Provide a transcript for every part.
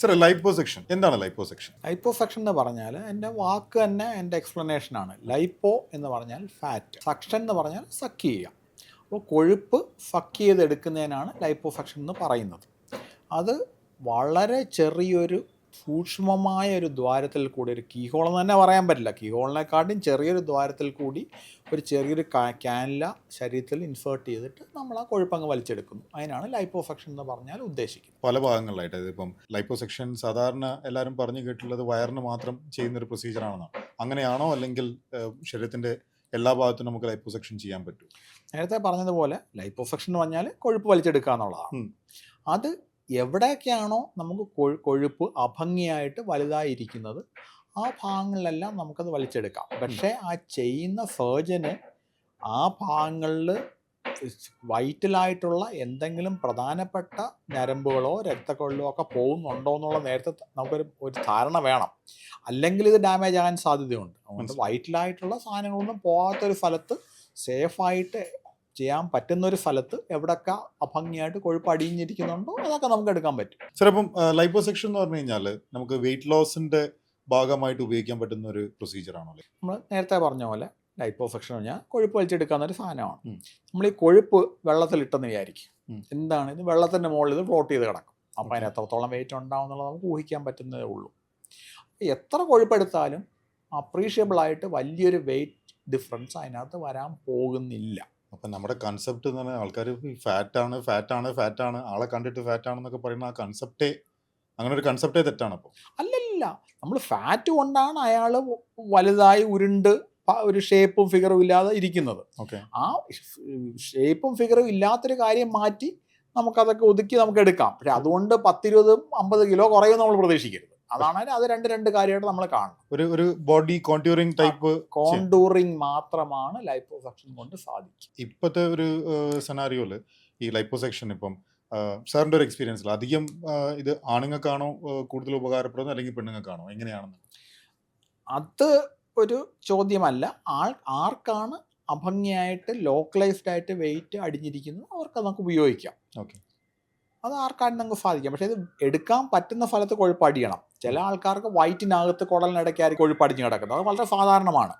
Sir liposuction എന്താണ് liposuction liposuction എന്ന് പറഞ്ഞാൽ എന്റെ വാക്ക് തന്നെ എന്റെ എക്സ്പ്ലനേഷനാണ് ലൈപ്പോ എന്ന് പറഞ്ഞാൽ ഫാറ്റ് സക്ഷൻ എന്ന് പറഞ്ഞാൽ സക്ക് ചെയ്യുക. അപ്പോൾ കൊഴുപ്പ് സക്ക് ചെയ്തെടുക്കുന്നതിനാണ് ലൈപ്പോസക്ഷൻ എന്ന് പറയുന്നത്. അത് വളരെ ചെറിയൊരു സൂക്ഷ്മമായ ഒരു ദ്വാരത്തിൽ കൂടി ഒരു കീഹോൾ എന്ന് തന്നെ പറയാൻ പറ്റില്ല. കീഹോളിനെക്കാട്ടും ചെറിയൊരു ദ്വാരത്തിൽ കൂടി ഒരു ചെറിയൊരു ക്യാനില ശരീരത്തിൽ ഇൻസേർട്ട് ചെയ്തിട്ട് നമ്മൾ ആ കൊഴുപ്പങ്ങ് വലിച്ചെടുക്കുന്നു. അതിനാണ് ലൈപ്പോസക്ഷൻ എന്ന് പറഞ്ഞാൽ ഉദ്ദേശിക്കുന്നത്. പല ഭാഗങ്ങളിലായിട്ട് ഇതിപ്പം ലൈപ്പോസെക്ഷൻ സാധാരണ എല്ലാവരും പറഞ്ഞു കേട്ടിട്ടുള്ളത് വയറിന് മാത്രം ചെയ്യുന്ന ഒരു പ്രൊസീജിയർ ആണെന്നാണ്. അങ്ങനെയാണോ അല്ലെങ്കിൽ ശരീരത്തിന്റെ ശരീരത്തിന്റെ എല്ലാ ഭാഗത്തും നമുക്ക് ലൈപ്പോസെക്ഷൻ ചെയ്യാൻ പറ്റും? നേരത്തെ പറഞ്ഞതുപോലെ ലൈപ്പോസക്ഷൻ എന്ന് പറഞ്ഞാൽ കൊഴുപ്പ് വലിച്ചെടുക്കുക എന്നുള്ളതാണ്. അത് എവിടെയൊക്കെയാണോ നമുക്ക് കൊഴുപ്പ് അഭംഗിയായിട്ട് വലുതായിരിക്കുന്നത് ആ ഭാഗങ്ങളിലെല്ലാം നമുക്കത് വലിച്ചെടുക്കാം. പക്ഷേ ആ ചെയ്യുന്ന സർജന് ആ ഭാഗങ്ങളിൽ വൈറ്റലായിട്ടുള്ള എന്തെങ്കിലും പ്രധാനപ്പെട്ട ഞരമ്പുകളോ രക്തക്കൊള്ളോ ഒക്കെ പോകുന്നുണ്ടോ എന്നുള്ള നേരത്തെ നമുക്കൊരു ഒരു ധാരണ വേണം. അല്ലെങ്കിൽ ഇത് ഡാമേജ് ആകാൻ സാധ്യതയുണ്ട്. അതുകൊണ്ട്. വൈറ്റലായിട്ടുള്ള സാധനങ്ങളൊന്നും പോകാത്തൊരു സ്ഥലത്ത് സേഫായിട്ട് ചെയ്യാൻ പറ്റുന്ന ഒരു സ്ഥലത്ത് എവിടൊക്കെ അഭംഗിയായിട്ട് കൊഴുപ്പ് അടിഞ്ഞിരിക്കുന്നുണ്ടോ അതൊക്കെ നമുക്ക് എടുക്കാൻ പറ്റും. ചിലപ്പം അപ്പം ലൈപ്പോസെക്ഷൻ എന്ന് പറഞ്ഞു കഴിഞ്ഞാൽ നമുക്ക് വെയിറ്റ് ലോസിന്റെ ഭാഗമായിട്ട് ഉപയോഗിക്കാൻ പറ്റുന്ന ഒരു പ്രൊസീജിയർ ആണോ നമ്മൾ നേരത്തെ പറഞ്ഞ പോലെ ലൈപ്പോസെക്ഷൻ പറഞ്ഞാൽ കൊഴുപ്പ് വലിച്ചെടുക്കാവുന്ന ഒരു സാധനമാണ്. നമ്മൾ ഈ കൊഴുപ്പ് വെള്ളത്തിലിട്ടെന്ന് വിചാരിക്കും. എന്താണ്? ഇത് വെള്ളത്തിന്റെ മുകളിൽ ഇത് ഫ്ലോട്ട് ചെയ്ത് കിടക്കും. അപ്പോൾ അതിന് എത്രത്തോളം വെയിറ്റ് ഉണ്ടാവും എന്നുള്ളത് നമുക്ക് ഊഹിക്കാൻ പറ്റുന്നതേ ഉള്ളൂ. എത്ര കൊഴുപ്പെടുത്താലും അപ്രീഷിയബിൾ ആയിട്ട് വലിയൊരു വെയിറ്റ് ഡിഫറൻസ് അതിനകത്ത് വരാൻ പോകുന്നില്ല. അപ്പം നമ്മുടെ കൺസെപ്റ്റ് എന്ന് പറഞ്ഞാൽ ആൾക്കാർ ഫാറ്റ് ഫാറ്റാണ് ഫാറ്റാണ് ആണ് ഫാറ്റ് ആണ് ആളെ കണ്ടിട്ട് ഫാറ്റാണെന്നൊക്കെ പറയുന്ന ആ കൺസെപ്റ്റേ അങ്ങനെ ഒരു കൺസെപ്റ്റേ തെറ്റാണ് അപ്പോൾ അല്ലല്ല നമ്മൾ ഫാറ്റ് കൊണ്ടാണ് അയാൾ വലുതായി ഉരുണ്ട് ഒരു ഷേപ്പും ഫിഗറും ഇല്ലാതെ ഇരിക്കുന്നത്. ഓക്കെ. ആ ഷേപ്പും ഫിഗറും ഇല്ലാത്തൊരു കാര്യം മാറ്റി നമുക്കതൊക്കെ ഒതുക്കി നമുക്ക് എടുക്കാം. പക്ഷെ അതുകൊണ്ട് പത്തിരുപതും അമ്പത് കിലോ കുറയും നമ്മൾ പ്രതീക്ഷിക്കരുത്. അതാണ് അത് രണ്ട് രണ്ട് കാര്യമായിട്ട് നമ്മൾ കാണണം. ഒരു ഒരു ബോഡി കോണ്ടൂറിംഗ് ടൈപ്പ് കോണ്ടൂറിംഗ് മാത്രമാണ് ലൈപ്പോസക്ഷൻ കൊണ്ട് സാധിക്കും ഇപ്പോഴത്തെ ഒരു സെനാരിയോൽ ഈ ലൈപ്പോസെക്ഷൻ ഇപ്പം സാറിന്റെ ഒരു എക്സ്പീരിയൻസിൽ അധികം ഇത് ആണുങ്ങൾക്കാണോ കൂടുതൽ ഉപകാരപ്പെടുന്നത് അല്ലെങ്കിൽ പെണ്ണുങ്ങൾക്കാണോ? എങ്ങനെയാണെന്ന്? അത് ഒരു ചോദ്യമല്ല. ആൾ ആർക്കാണ് അഭംഗിയായിട്ട് ലോക്കലൈസ്ഡ് ആയിട്ട് വെയിറ്റ് അടിഞ്ഞിരിക്കുന്നത് അവർക്ക് നമുക്ക് ഉപയോഗിക്കാം. ഓക്കെ. അത് ആർക്കാണ് നിങ്ങൾക്ക് സാധിക്കാം. പക്ഷേ ഇത് എടുക്കാൻ പറ്റുന്ന സ്ഥലത്ത് കൊഴുപ്പടിയണം. ചില ആൾക്കാർക്ക് വയറ്റിനകത്ത് കുടലിനിടയ്ക്കായിരിക്കും കൊഴുപ്പടിഞ്ഞ് കിടക്കുന്നത്. അത് വളരെ സാധാരണമാണ്.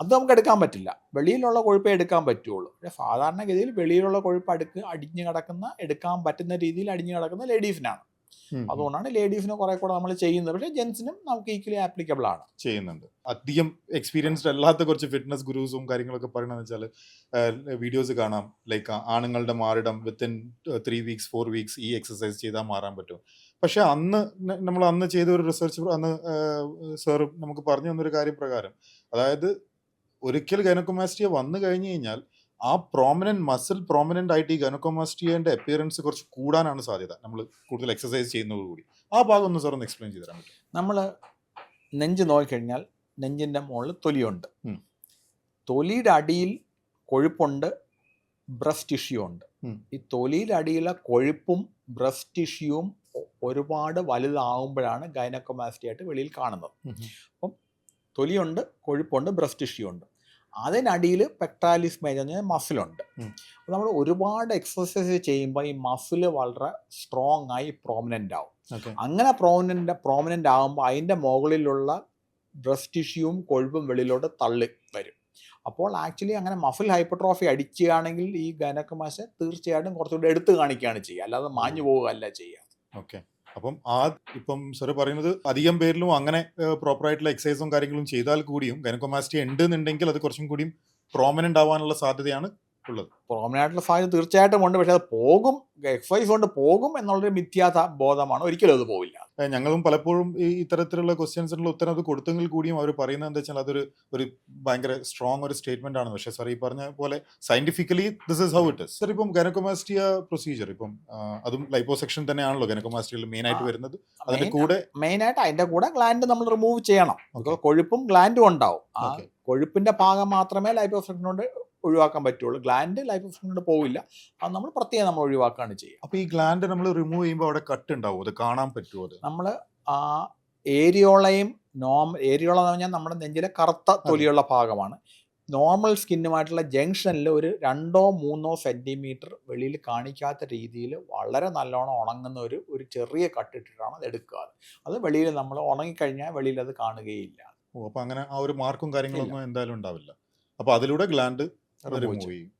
അത് നമുക്ക് എടുക്കാൻ പറ്റില്ല. വെളിയിലുള്ള കൊഴുപ്പേ എടുക്കാൻ പറ്റുള്ളൂ. പക്ഷേ സാധാരണഗതിയിൽ വെളിയിലുള്ള കൊഴുപ്പ് അടുക്ക് അടിഞ്ഞ് കിടക്കുന്ന എടുക്കാൻ പറ്റുന്ന രീതിയിൽ അടിഞ്ഞ് കിടക്കുന്ന ലേഡീസിനാണ്. അതുകൊണ്ടാണ് ലേഡീസിന് കുറെ കൂടെ നമ്മൾ ചെയ്യുന്നത്. പക്ഷേ ജെൻസിനും നമുക്ക് ഈക്വലി ആപ്ലിക്കബിൾ ആണ്. ചെയ്യുന്നുണ്ട്. അധികം എക്സ്പീരിയൻസ്ഡ് അല്ലാത്ത കുറച്ച് ഫിറ്റ്നസ് ഗുരുസും കാര്യങ്ങളൊക്കെ പറയണമെന്ന് വെച്ചാൽ വീഡിയോസ് കാണാം. ലൈക്ക് ആണുങ്ങളുടെ മാറിടം within three weeks four weeks ഈ എക്സസൈസ് ചെയ്താൽ മാറാൻ പറ്റും. പക്ഷെ അന്ന് നമ്മൾ അന്ന് ചെയ്ത ഒരു റിസർച്ച് അന്ന് സാർ നമുക്ക് പറഞ്ഞു തന്നൊരു കാര്യം പ്രകാരം അതായത് ഒരിക്കൽ ഗൈനക്കോമാസ്റ്റിയ വന്നു കഴിഞ്ഞു കഴിഞ്ഞാൽ ആ പ്രോമിനന്റ് മസിൽ പ്രോമിനന്റ് ആയിട്ട് ഈ ഗൈനക്കോമാസ്റ്റിയന്റെ അപ്പിയറൻസ് കുറച്ച് കൂടാനാണ് സാധ്യത. നമ്മൾ കൂടുതൽ എക്സസൈസ് ചെയ്യുന്നതോടുകൂടി ആ ഭാഗം ഒന്ന് സാർ ഒന്ന് എക്സ്പ്ലെയിൻ ചെയ്തു തരാൻ പറ്റും നമ്മൾ നെഞ്ച് നോക്കിക്കഴിഞ്ഞാൽ നെഞ്ചിന്റെ മുകളിൽ തൊലിയുണ്ട്. തൊലിയുടെ അടിയിൽ കൊഴുപ്പുണ്ട് ബ്രസ്റ്റ് ടിഷ്യൂ ഉണ്ട്. ഈ തൊലിയുടെ അടിയിലെ കൊഴുപ്പും ബ്രസ്റ്റ് ടിഷ്യൂവും ഒരുപാട് വലുതാവുമ്പോഴാണ് ഗൈനക്കോമാസ്റ്റി ആയിട്ട് വെളിയിൽ കാണുന്നത്. അപ്പം തൊലിയുണ്ട് കൊഴുപ്പുണ്ട് ബ്രസ്റ്റ് ടിഷ്യൂ ഉണ്ട്. അതിനടിയിൽ പെക്ടാലിസ് മേജ് എന്ന് പറഞ്ഞാൽ മസിലുണ്ട് അപ്പോൾ നമ്മൾ ഒരുപാട് എക്സസൈസ് ചെയ്യുമ്പോൾ ഈ മസിൽ വളരെ സ്ട്രോങ് ആയി പ്രോമിനന്റ് ആവും. അങ്ങനെ പ്രോമിനന്റ് പ്രോമിനന്റ് ആകുമ്പോൾ അതിന്റെ മുകളിലുള്ള ബ്രസ്റ്റ് ടിഷ്യൂവും കൊഴുപ്പും വെളിയിലോട്ട് തള്ളി വരും. അപ്പോൾ ആക്ച്വലി അങ്ങനെ മസിൽ ഹൈപ്പർട്രോഫി അടിക്കുകയാണെങ്കിൽ ഈ ഗനക്കമാശ തീർച്ചയായിട്ടും കുറച്ചുകൂടി എടുത്തു കാണിക്കുകയാണ് ചെയ്യുക. അല്ലാതെ മാഞ്ഞു പോവുകയല്ല ചെയ്യുക. ഓക്കെ. അപ്പം ആ ഇപ്പം സാറ് പറയുന്നത് അധികം പേരിലും അങ്ങനെ പ്രോപ്പർ ആയിട്ടുള്ള എക്സസൈസും കാര്യങ്ങളും ചെയ്താൽ കൂടിയും ഗൈനക്കോമാസ്റ്റി ഉണ്ട് എന്നുണ്ടെങ്കിൽ അത് കുറച്ചും കൂടിയും പ്രോമനന്റ് ആവാനുള്ള സാധ്യതയാണ് ഉള്ളത്. പ്രോമിനന്റ് ആയിട്ടുള്ള സാധ്യത തീർച്ചയായിട്ടും ഉണ്ട്. പക്ഷേ അത് പോകും എക്സസൈസ് കൊണ്ട് പോകും എന്നുള്ളൊരു മിഥ്യാത ബോധമാണ്. ഒരിക്കലും അത് പോവില്ല. ഞങ്ങളും പലപ്പോഴും ഈ ഇത്തരത്തിലുള്ള ക്വസ്റ്റ്യൻസിനുള്ള ഉത്തരം അത് കൊടുത്തെങ്കിൽ കൂടിയും അവർ പറയുന്നത് എന്താ വെച്ചാൽ അതൊരു ഒരു ഭയങ്കര സ്ട്രോങ് ഒരു സ്റ്റേറ്റ്മെന്റ് ആണ്. പക്ഷേ സാർ ഈ പറഞ്ഞ പോലെ scientifically this is how it is sir ഇപ്പം ഗനക്കോമാസ്റ്റിയ പ്രൊസീജിയർ ഇപ്പം അതും ലൈപ്പോസെക്ഷൻ തന്നെയാണല്ലോ ഗനക്കോമാസ്റ്റിയിൽ മെയിൻ ആയിട്ട് വരുന്നത്. അതിന്റെ കൂടെ മെയിൻ ആയിട്ട് അതിന്റെ കൂടെ ഗ്ലാൻഡ് നമ്മൾ റിമൂവ് ചെയ്യണം. കൊഴുപ്പും ഗ്ലാൻഡും ഉണ്ടാവും. കൊഴുപ്പിന്റെ ഭാഗം മാത്രമേ ലൈപ്പോസെക്ഷൻ കൊണ്ട് ഒഴിവാക്കാൻ പറ്റുള്ളൂ. ഗ്ലാൻഡ് ലൈഫ് കൊണ്ട് പോവില്ല. അത് നമ്മൾ പ്രത്യേകം നമ്മൾ ഒഴിവാക്കുകയാണ് ചെയ്യുക. അപ്പോൾ ഈ ഗ്ലാൻഡ് നമ്മൾ റിമൂവ് ചെയ്യുമ്പോൾ അവിടെ കട്ട് ഉണ്ടാവും. അത് കാണാൻ പറ്റുമോ അത്? നമ്മൾ ആ ഏരിയോളയും നോം ഏരിയോള എന്ന് പറഞ്ഞാൽ നമ്മുടെ നെഞ്ചിലെ കറുത്ത തൊലിയുള്ള ഭാഗമാണ്. നോർമൽ സ്കിന്നുമായിട്ടുള്ള ജംഗ്ഷനിൽ ഒരു രണ്ടോ മൂന്നോ സെന്റിമീറ്റർ വെളിയിൽ കാണിക്കാത്ത രീതിയിൽ വളരെ നല്ലോണം ഉണങ്ങുന്ന ഒരു ഒരു ചെറിയ കട്ടിട്ടിട്ടാണ് അത് എടുക്കുക. അത് വെളിയിൽ നമ്മൾ ഉണങ്ങിക്കഴിഞ്ഞാൽ വെളിയിൽ അത് കാണുകയില്ല. ഓ അപ്പോൾ അങ്ങനെ ആ ഒരു മാർക്കും കാര്യങ്ങളൊന്നും എന്തായാലും ഉണ്ടാവില്ല. അപ്പോൾ അതിലൂടെ ഗ്ലാൻഡ് റിമൂവ് ചെയ്യും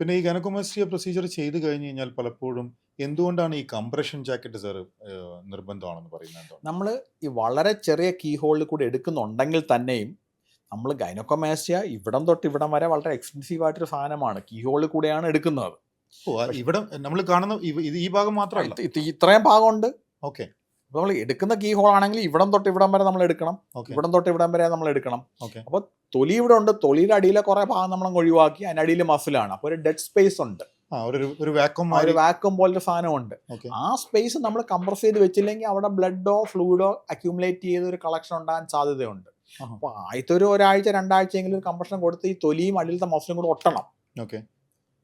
പിന്നെ ഈ ഗനക്കോമസ്റ്റിയ പ്രൊസീജിയർ ചെയ്ത് കഴിഞ്ഞ് കഴിഞ്ഞാൽ പലപ്പോഴും എന്തുകൊണ്ടാണ് ഈ കംപ്രഷൻ ജാക്കറ്റ് സാർ നിർബന്ധമാണെന്ന് പറയുന്നത് നമ്മൾ ഈ വളരെ ചെറിയ കീ ഹോളിൽ കൂടി എടുക്കുന്നുണ്ടെങ്കിൽ തന്നെയും നമ്മൾ ഗൈനോക്കോമാസ്റ്റിയ ഇവിടം തൊട്ട് ഇവിടം വരെ വളരെ എക്സ്പെൻസീവ് ആയിട്ടൊരു സാധനമാണ് കീ ഹോളിൽ കൂടെയാണ് എടുക്കുന്നത്. ഓ ഇവിടം നമ്മൾ കാണുന്ന ഈ ഭാഗം മാത്രമല്ല. ഇത് ഇത് ഇത്രയും ഭാഗമുണ്ട്. ഓക്കെ. അപ്പോൾ നമ്മൾ എടുക്കുന്ന കീ ഹോൾ ആണെങ്കിൽ ഇവിടം തൊട്ട് ഇവിടം വരെ നമ്മൾ എടുക്കണം. ഇവിടം തൊട്ട് ഇവിടം വരെ നമ്മൾ എടുക്കണം. അപ്പോൾ തൊലി ഇവിടെ ഉണ്ട്. തൊലിയുടെ അടിയിലെ കുറേ ഭാഗം നമ്മൾ ഒഴിവാക്കി. ഒഴിവാക്കി അതിനടിയിൽ മസിലാണ് അപ്പോൾ ഒരു ഡെഡ് സ്പേസ് ഉണ്ട്. ഒരു ഒരു വാക്വം പോലൊരു സാധനമുണ്ട് ആ സ്പേസ് നമ്മൾ കംപ്രസ് ചെയ്ത് വെച്ചില്ലെങ്കിൽ അവിടെ ബ്ലഡോ ഫ്ലൂയിഡോ അക്യൂമുലേറ്റ് ചെയ്ത് ഒരു കളക്ഷൻ ഉണ്ടാകാൻ സാധ്യതയുണ്ട്. അപ്പൊ ആദ്യത്തെ ഒരു ഒരാഴ്ച രണ്ടാഴ്ചയെങ്കിലും ഒരു കംപ്രഷൻ കൊടുത്ത് ഈ തൊലിയും അടിയിലത്തെ മസിലും കൂടെ ഒട്ടണം. ഓക്കെ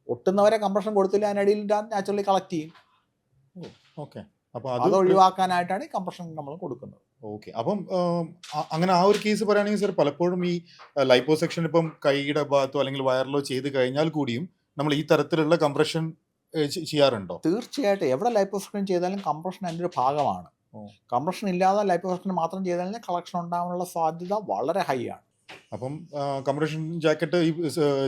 ഒട്ടുന്നവരെ കംപ്രഷൻ കൊടുത്തില്ല. അതിനടിയിൽ നാച്ചുറലി കളക്ട് ചെയ്യും. ഓക്കെ അപ്പൊ അത് ഒഴിവാക്കാനായിട്ടാണ് ഈ കംപ്രഷൻ നമ്മൾ കൊടുക്കുന്നത്. ഓക്കെ. അപ്പം അങ്ങനെ ആ ഒരു കേസ് പറയുകയാണെങ്കിൽ സാർ പലപ്പോഴും ഈ ലൈപ്പോ സെക്ഷൻ ഇപ്പം കൈയുടെ ഭാഗത്തോ അല്ലെങ്കിൽ വയറിലോ ചെയ്ത് കഴിഞ്ഞാൽ കൂടിയും നമ്മൾ ഈ തരത്തിലുള്ള കംപ്രഷൻ ചെയ്യാറുണ്ടോ? തീർച്ചയായിട്ടും. എവിടെ ലൈപ്പോസ്ക്രീൻ ചെയ്താലും കംപ്രഷൻ അതിന്റെ ഒരു ഭാഗമാണ്. കംപ്രഷൻ ഇല്ലാതെ സെക്ഷൻ മാത്രം ചെയ്താലും കളക്ഷൻ ഉണ്ടാകാനുള്ള സാധ്യത വളരെ ഹൈ ആണ്. അപ്പം കംപ്രഷൻ ജാക്കറ്റ് ഈ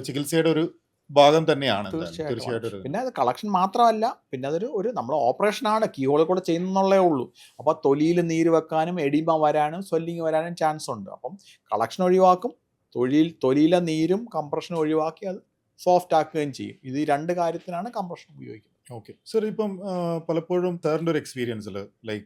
ചികിത്സയുടെ ഒരു ഭാഗം തന്നെയാണ്. തീർച്ചയായിട്ടും. പിന്നെ അത് കളക്ഷൻ മാത്രമല്ല പിന്നെ അതൊരു ഒരു നമ്മൾ ഓപ്പറേഷനാണ് കീഹോളിൽ കൂടെ ചെയ്യുന്നുള്ളേ ഉള്ളൂ. അപ്പോൾ തൊലിയിൽ നീര് വെക്കാനും എഡിമ വരാനും സ്വെല്ലിങ് വരാനും ചാൻസ് ഉണ്ട്. അപ്പം കളക്ഷൻ ഒഴിവാക്കും. തൊഴിൽ തൊലിയിലെ നീരും കംപ്രഷനും ഒഴിവാക്കി അത് സോഫ്റ്റ് ആക്കുകയും ചെയ്യും. ഇത് രണ്ട് കാര്യത്തിനാണ് കംപ്രഷൻ ഉപയോഗിക്കുന്നത്. ഓക്കെ സർ ഇപ്പം പലപ്പോഴും സാറിന്റെ ഒരു എക്സ്പീരിയൻസിൽ ലൈക്ക്